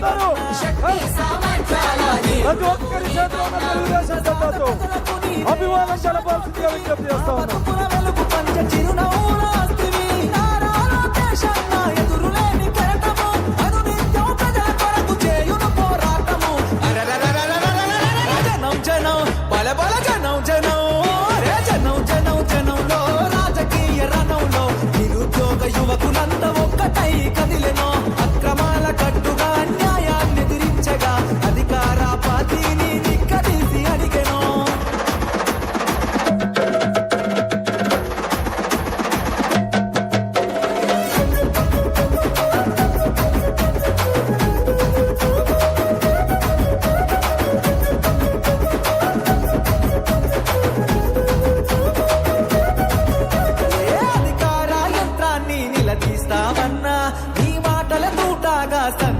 అందరూ ప్రతి ఒక్కరి చేతిలో తెలుగుదేశం జెండాతో అభివాదం జలపాల్సిందిగా విజ్ఞప్తి చేస్తా ఉన్నాం. బ్రతికిస్తావన్నా నీ మాటల తూటాగా సంగ